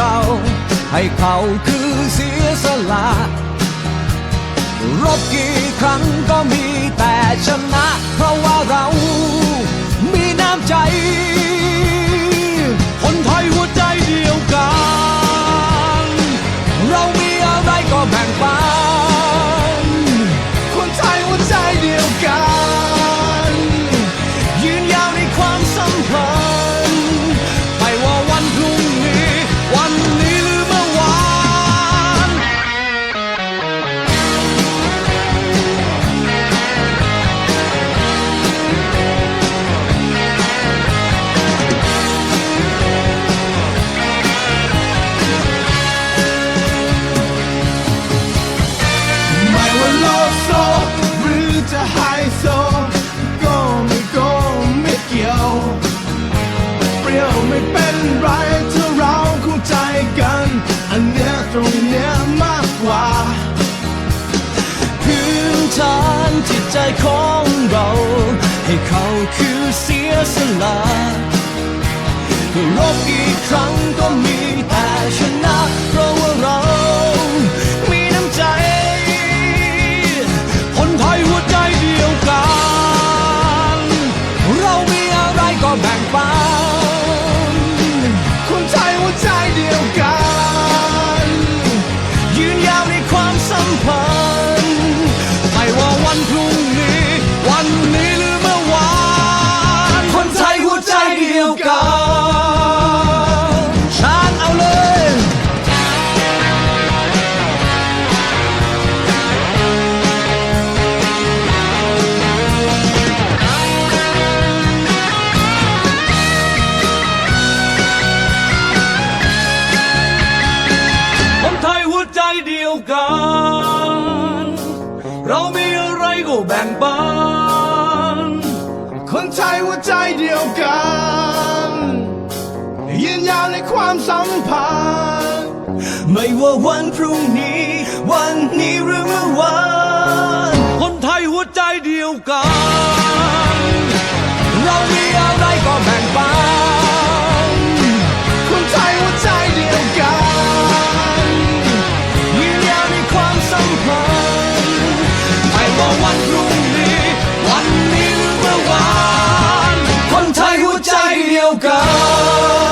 รา ให้เขาคือเสียสละรบกี่ครั้งก็มี เขาคือเสียสละรบอีกครั้งก็มี ก็แบ่งปันคนไทยหัวใจเดียวกัน ยืนยาวในความสัมพันธ์ไม่ว่าวันพรุ่งนี้ วันนี้หรือเมื่อวานคนไทยหัวใจเดียวกัน เรามีอะไร Vai, meu carro!